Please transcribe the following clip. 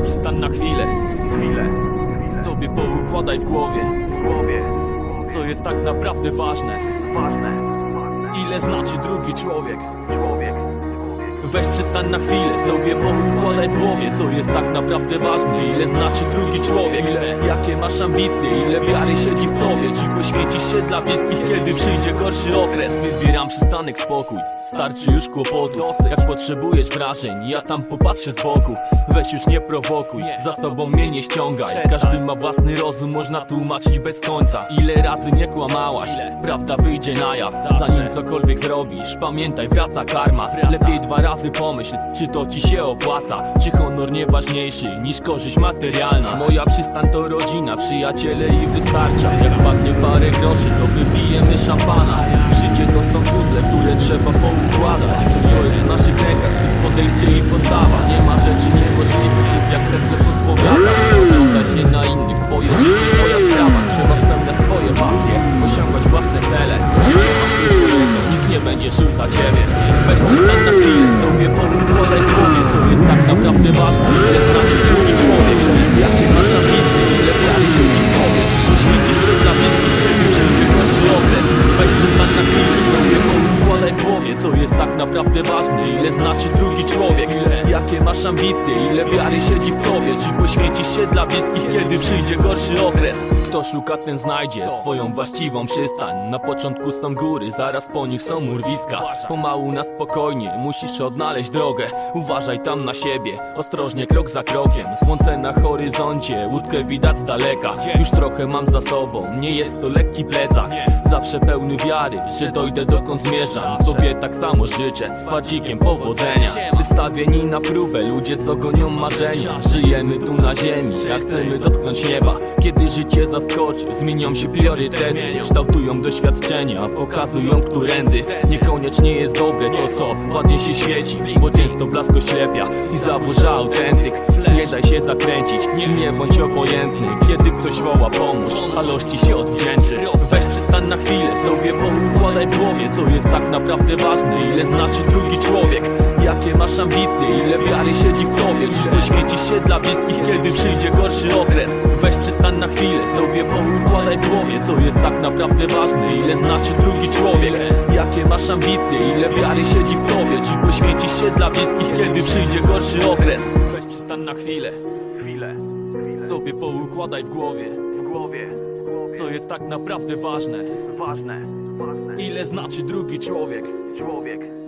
przystań na chwilę, chwilę sobie poukładaj w głowie, w głowie. co jest tak naprawdę ważne. Ważne, Ile znaczy drugi człowiek? człowiek. Weź przystań na chwilę, sobie poukładaj w głowie Co jest tak naprawdę ważne, ile znaczy drugi człowiek? Ile, Jakie masz ambicje, ile wiary siedzi w tobie? Czy poświęcisz się dla bliskich, kiedy przyjdzie gorszy okres? Wybieram przystanek spokój, starczy już kłopotów. Jak potrzebujesz wrażeń, ja tam popatrzę z boku. Weź już nie prowokuj, za sobą mnie nie ściągaj. Każdy ma własny rozum, można tłumaczyć bez końca. Ile razy nie kłamałaś, prawda wyjdzie na jaw. Zanim cokolwiek zrobisz, pamiętaj wraca karma. Lepiej dwa razy pomyśl, czy to ci się opłaca Czy honor nie ważniejszy niż korzyść materialna. Moja przystań to rodzina, przyjaciele i wystarcza. Jak wpadnie parę groszy, to wypijemy szampana. Życie to są puzzle, które trzeba poukładać. Wszystko jest w naszych rękach, jest podejście i postawa. Nie ma rzeczy niemożliwych, jak serce za ciebie. Weź przystań na chwilę, sobie poukładaj w głowie Co jest tak naprawdę ważne, ile znaczy drugi człowiek. Jakie masz ambicje, ile wiary siedzi w tobie Czy poświęcisz się dla bliskich, kiedy przyjdzie gorszy okres Weź przystań na chwilę, sobie poukładaj w głowie Co jest tak naprawdę ważne, ile znaczy drugi człowiek? Jakie masz ambicje, ile wiary siedzi w tobie? Czy poświęcisz się dla bliskich, kiedy przyjdzie gorszy okres Kto szuka, ten znajdzie swoją właściwą przystań. Na początku są góry, zaraz po nich są urwiska Pomału na spokojnie, musisz odnaleźć drogę. Uważaj tam na siebie, ostrożnie krok za krokiem. Słońce na horyzoncie, łódkę widać z daleka. Już trochę mam za sobą, nie jest to lekki plecak. Zawsze pełny wiary, że dojdę dokąd zmierzam. Tobie tak samo życzę, z fadzikiem powodzenia. Wystawieni na próbę, ludzie co gonią marzenia. Żyjemy tu na ziemi, jak chcemy dotknąć nieba. Kiedy życie zaskoczy, zmienią się priorytety Kształtują doświadczenia, pokazują którędy. Niekoniecznie jest dobre to co ładnie się świeci Bo często blask oślepia i zaburza autentyk. Nie daj się zakręcić, nie bądź obojętny. Kiedy ktoś woła pomóż, a lości się odwdzięczy. Weź przystań na chwilę, sobie poukładaj w głowie Co jest tak naprawdę ważne, ile znaczy drugi człowiek? Jakie masz ambicje, ile wiary siedzi w tobie? Czy poświęcisz się dla bliskich, kiedy przyjdzie gorszy okres? Weź przystań na chwilę, sobie poukładaj w głowie Co jest tak naprawdę ważne, ile znaczy drugi człowiek? Jakie masz ambicje, ile wiary siedzi w tobie? Czy poświęcisz się dla bliskich, kiedy przyjdzie gorszy okres? Weź przystań na chwilę, Chwilę. Sobie poukładaj w głowie. W głowie. Co jest tak naprawdę ważne, Ważne, ważne. ile znaczy drugi człowiek Człowiek.